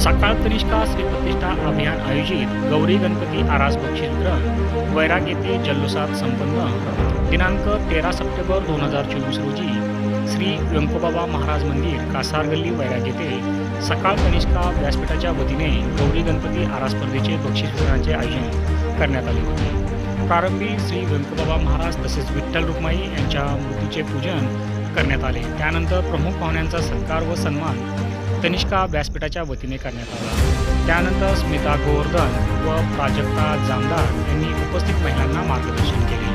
कनिष्ठा श्री प्रतिष्ठा अभियान आयोजित गौरी गणपती आरास बक्षीस वितरण वैराग येथे जल्लोषात संपन्न. दिनांक तेरा सप्टेंबर दोन हजार चोवीस रोजी श्री व्यंकोबाबा महाराज मंदिर कासारगल्ली वैराग येथे सकाळ कनिष्ठा व्यासपीठाच्या वतीने गौरी गणपती आरास स्पर्धेचे बक्षीस वितरणाचे आयोजन करण्यात आले होते. प्रारंभी श्री व्यंकोबाबा महाराज तसेच विठ्ठल रुक्माई यांच्या मूर्तीचे पूजन करण्यात आले. त्यानंतर प्रमुख पाहुण्यांचा सत्कार व सन्मान तनिष्का व्यासपीठाच्या वतीने करण्यात आला. त्यानंतर स्मिता गोवर्धन व प्राजक्ता जामदार यांनी उपस्थित महिलांना मार्गदर्शन केले.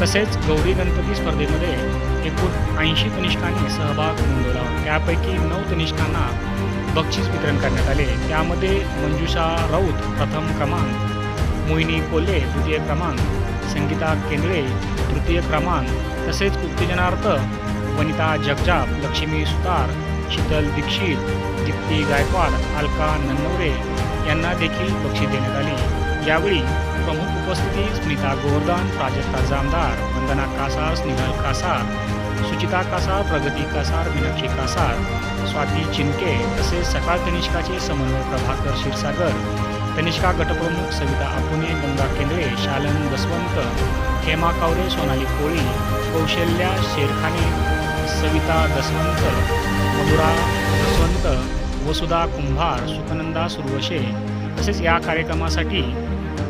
तसेच गौरी गणपती स्पर्धेमध्ये एकूण ऐंशी तनिष्कांनी सहभाग नोंदवला. त्यापैकी नऊ तनिष्कांना बक्षीस वितरण करण्यात आले. त्यामध्ये मंजुषा राऊत प्रथम क्रमांक मोहिनी कोल्हे द्वितीय क्रमांक संगीता केंद्रे तृतीय क्रमांक तसेच उत्तेजनार्थ वनिता जगजाप लक्ष्मी सुतार शीतल दीक्षित दीप्ती गायकवाड अलका नन्नवरे यांना देखील बक्षी देण्यात आले. यावेळी प्रमुख उपस्थिती स्मिता गोवर्धन प्राजक्ता जामदार वंदना कासार स्निग्धल कासार सुचिता कासार प्रगती कासार विलक्षी कासार स्वाती चिनके तसेच सकाळ कनिष्काचे समन्वय प्रभाकर क्षीरसागर तनिष्का गटप्रमुख सविता आपुने गंगा केंद्रे शालन बसवंत हेमा कावरे सोनाली कोळी कौशल्या शेरखाने सविता दसवंत मधुरा दसवंत वसुधा कुंभार सुखनंदा सुरवशे तसेच या कार्यक्रमासाठी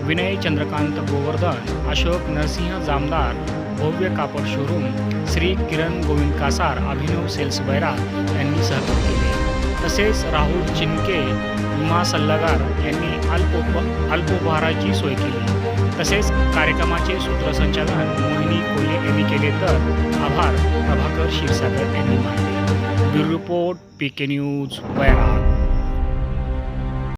विनय चंद्रकांत गोवर्धन अशोक नरसिंह जामदार भव्य कापड शोरूम श्री किरण गोविंद कासार अभिनव सेल्स बैरा यांनी सहकार्य केले. तसेच राहुल चिनके विमा सल्लागार यांनी अल्पोप अल्पोपहाराची सोय केली. तसेच कार्यक्रमाचे सूत्रसंचालन मोहिनी कोल्हे यांनी केले तर आभार प्रभाकर क्षीरसागर यांनी मानले. Bureau report P K news Vairag.